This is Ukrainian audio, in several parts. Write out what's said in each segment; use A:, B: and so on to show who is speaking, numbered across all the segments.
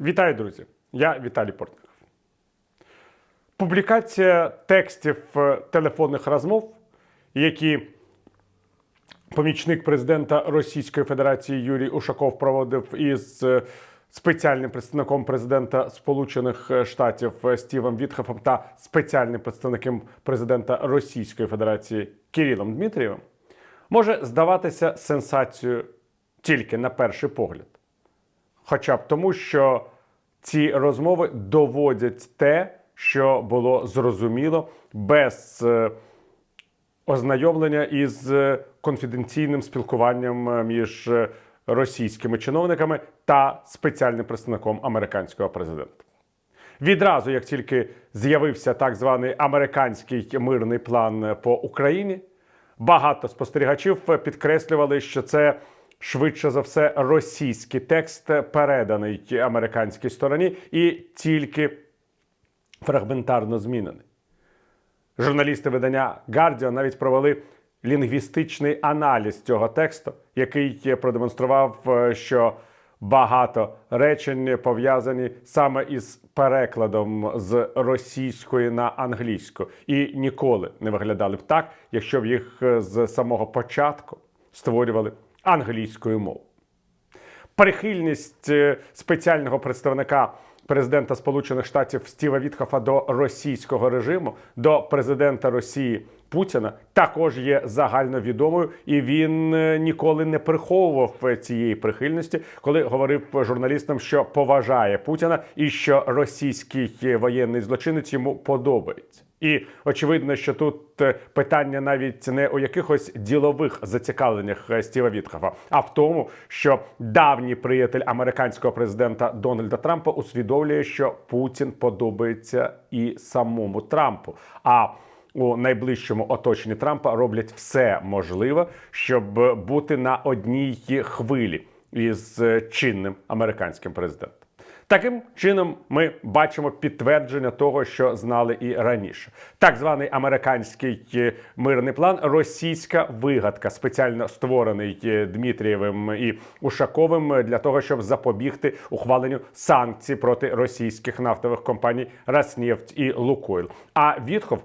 A: Вітаю, друзі! Я Віталій Портников. Публікація текстів е, телефонних розмов, які помічник президента Російської Федерації Юрій Ушаков проводив із е, спеціальним представником президента Сполучених Штатів е, Стівом Вітхофом та спеціальним представником президента Російської Федерації Кирилом Дмитрієвим, може здаватися сенсацією тільки на перший погляд. Хоча б тому, що ці розмови доводять те, що було зрозуміло без е, ознайомлення із е, конфіденційним спілкуванням е, між російськими чиновниками та спеціальним представником американського президента. Відразу, як тільки з'явився так званий американський мирний план по Україні, багато спостерігачів підкреслювали, що це швидше за все російський текст, переданий американській стороні, і тільки фрагментарно змінений. Журналісти видання Guardian навіть провели лінгвістичний аналіз цього тексту, який продемонстрував, е, що багато речень пов'язані саме із перекладом з російської на англійську, і ніколи не виглядали б так, якщо б їх е, з самого початку створювали англійською мовою. Прихильність е, спеціального представника президента Сполучених Штатів Стіва Вітхофа до російського режиму, до президента Росії Путіна також є загальновідомою, і він е, ніколи не приховував е, цієї прихильності, коли говорив журналістам, що поважає Путіна і що російський воєнний злочинець йому подобається. І очевидно, що тут е, питання навіть не у якихось ділових зацікавленнях е, Стіва Вітхофа, а в тому, що давній приятель американського президента Дональда Трампа усвідомлює, що Путін подобається і самому Трампу. А у найближчому оточенні Трампа роблять все можливе, щоб бути на одній хвилі із е, чинним американським президентом. Таким чином, ми бачимо підтвердження того, що знали і раніше. Так званий американський е, мирний план, російська вигадка, спеціально створений е, Дмитрієвим і Ушаковим для того, щоб запобігти ухваленню санкцій проти російських нафтових компаній Роснефть і Лукойл. А Вітхов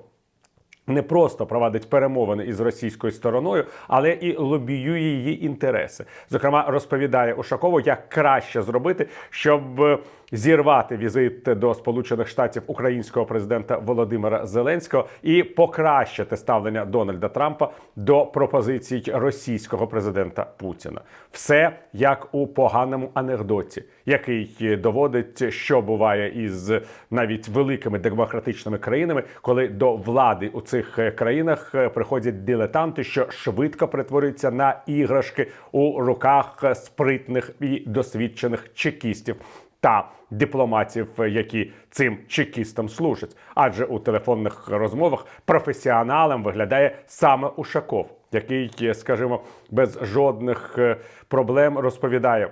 A: не просто провадить перемовини із російською стороною, але і лобіює її інтереси. Зокрема, розповідає Ушакову, як краще зробити, щоб е, зірвати візит до Сполучених Штатів українського президента Володимира Зеленського і покращити ставлення Дональда Трампа до пропозицій російського президента Путіна. Все як у поганому анекдоті, який доводить, що буває із навіть великими демократичними країнами, коли до влади у цих країнах приходять дилетанти, що швидко перетворюються на іграшки у руках спритних і досвідчених чекістів та дипломатів, які цим чекістам служать. Адже у телефонних розмовах професіоналом виглядає саме Ушаков, який, скажімо, без жодних е, проблем розповідає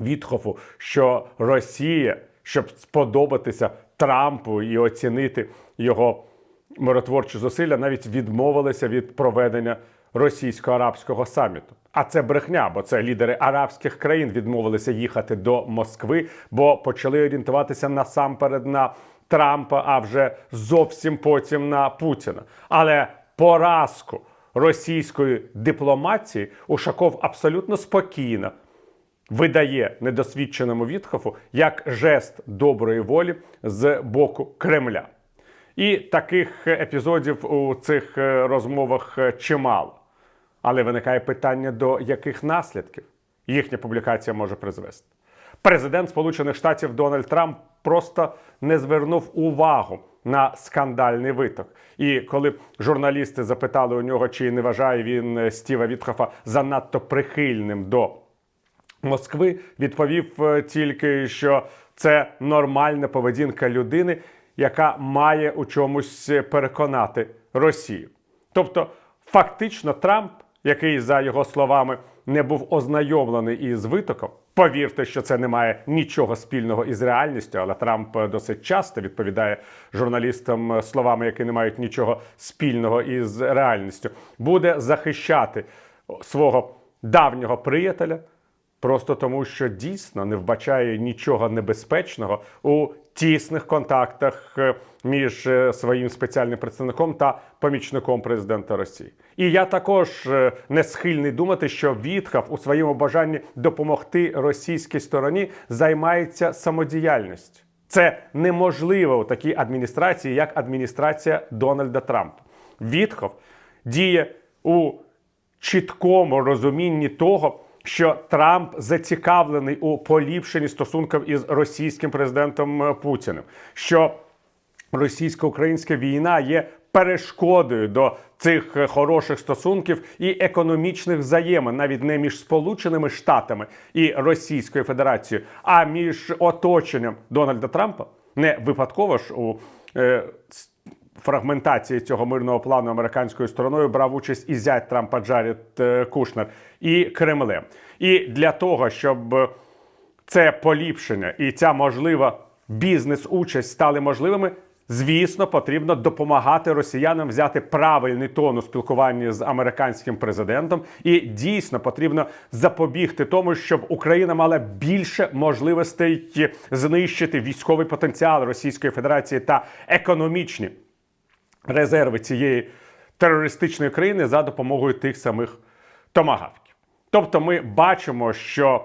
A: Вітхофу, що Росія, щоб сподобатися Трампу і оцінити його миротворчі зусилля, навіть відмовилися від проведення російсько-арабського саміту. А це брехня, бо це лідери арабських країн відмовилися їхати до Москви, бо почали орієнтуватися насамперед на Трампа, а вже зовсім потім на Путіна. Але поразку російської дипломатії Ушаков абсолютно спокійно видає недосвідченому Вітхофу як жест доброї волі з боку Кремля. І таких епізодів у цих е, розмовах е, чимало. Але виникає питання, до яких наслідків їхня публікація може призвести. Президент Сполучених Штатів Дональд Трамп просто не звернув увагу на скандальний виток. І коли журналісти запитали у нього, чи не вважає він е, Стіва Вітхофа занадто прихильним до Москви, відповів е, тільки, що це нормальна поведінка людини, яка має у чомусь переконати Росію. Тобто, фактично, Трамп, який, за його словами, не був ознайомлений із витоком, повірте, що це не має нічого спільного із реальністю, але Трамп досить часто відповідає журналістам словами, які не мають нічого спільного із реальністю, буде захищати свого давнього приятеля Просто тому, що дійсно не вбачає нічого небезпечного у тісних контактах е, між е, своїм спеціальним представником та помічником президента Росії. І я також е, не схильний думати, що Вітхав у своєму бажанні допомогти російській стороні займається самодіяльністю. Це неможливо у такій адміністрації, як адміністрація Дональда Трампа. Вітхов діє у чіткому розумінні того, що Трамп зацікавлений у поліпшенні стосунків із російським президентом е, Путіним, що російсько-українська війна є перешкодою до цих е, хороших стосунків і економічних взаємин, навіть не між Сполученими Штатами і Російською Федерацією, а між оточенням Дональда Трампа. Не випадково ж у е, фрагментації цього мирного плану американською стороною брав участь і зять Трампа Джаред е, Кушнер і Кремлем. І для того, щоб це поліпшення і ця можлива бізнес-участь стали можливими. Звісно, потрібно допомагати росіянам взяти правильний тон у спілкуванні з американським президентом, і дійсно потрібно запобігти тому, щоб Україна мала більше можливостей знищити військовий потенціал Російської Федерації та економічні резерви цієї терористичної країни за допомогою тих самих томагавків. Тобто, ми бачимо, що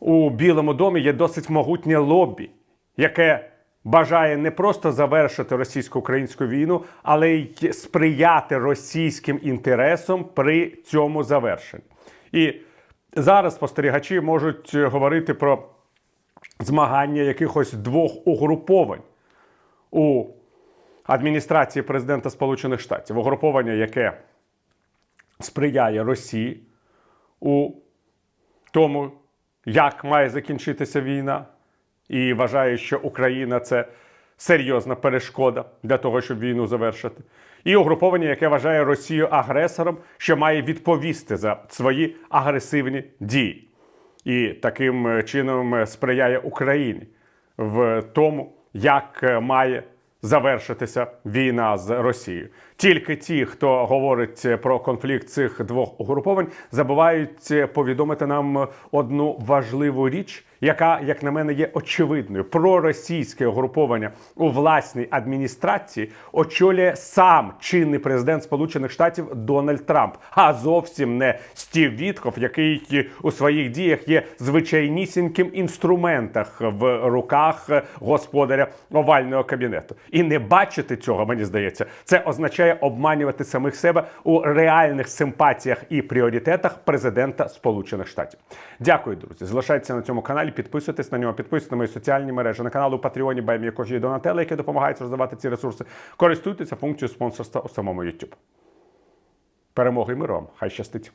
A: у Білому домі є досить могутнє лобі, яке бажає не просто завершити російсько-українську війну, але й сприяти російським інтересам при цьому завершенні. І зараз спостерігачі можуть говорити про змагання якихось двох угруповань у адміністрації президента Сполучених Штатів, угруповання, яке сприяє Росії у тому, як має закінчитися війна, і вважає, що Україна це серйозна перешкода для того, щоб війну завершити. І угруповання, яке вважає Росію агресором, що має відповісти за свої агресивні дії. І таким чином сприяє Україні в тому, як має завершитися війна з Росією. Тільки ті, хто говорить про конфлікт цих двох угруповань, забувають повідомити нам одну важливу річ, яка, як на мене, є очевидною. Проросійське угруповання у власній адміністрації очолює сам чинний президент Сполучених Штатів Дональд Трамп, а зовсім не Стів Вітхов, який у своїх діях є звичайнісіньким інструментах в руках господаря овального кабінету. І не бачити цього, мені здається, це означає обманювати самих себе у реальних симпатіях і пріоритетах президента Сполучених Штатів. Дякую, друзі. Залишайтеся на цьому каналі, підписуйтесь на нього, підписуйтесь на мої соціальні мережі, на канал у Патреоні Баймі Кожі Донателли, які допомагають розвивати ці ресурси. Користуйтеся функцією спонсорства у самому YouTube. Перемоги і миру вам! Хай щастить!